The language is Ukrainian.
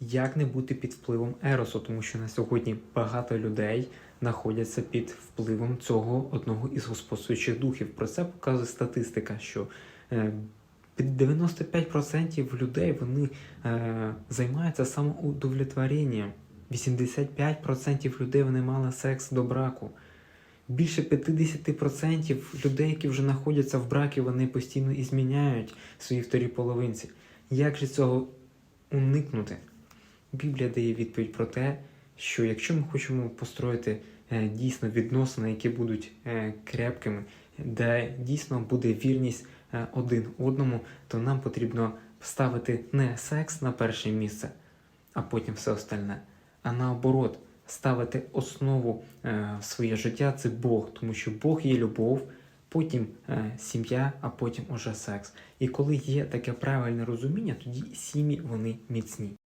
Як не бути під впливом еросу, тому що на сьогодні багато людей знаходяться під впливом цього одного із господствуючих духів. Про це показує статистика, що е, під 95% людей вони е, займаються самоудовлетворенням. 85% людей вони мали секс до браку. Більше 50% людей, які вже знаходяться в бракі, вони постійно і зміняють свої вторі половинці. Як же цього уникнути? Біблія дає відповідь про те, що якщо ми хочемо построїти е, дійсно відносини, які будуть е, крепкими, де дійсно буде вірність е, один одному, то нам потрібно ставити не секс на перше місце, а потім все остальне, а наоборот, ставити основу в своє життя це Бог, тому що Бог є любов, потім е, сім'я, а потім уже секс. І коли є таке правильне розуміння, тоді сім'ї вони міцні.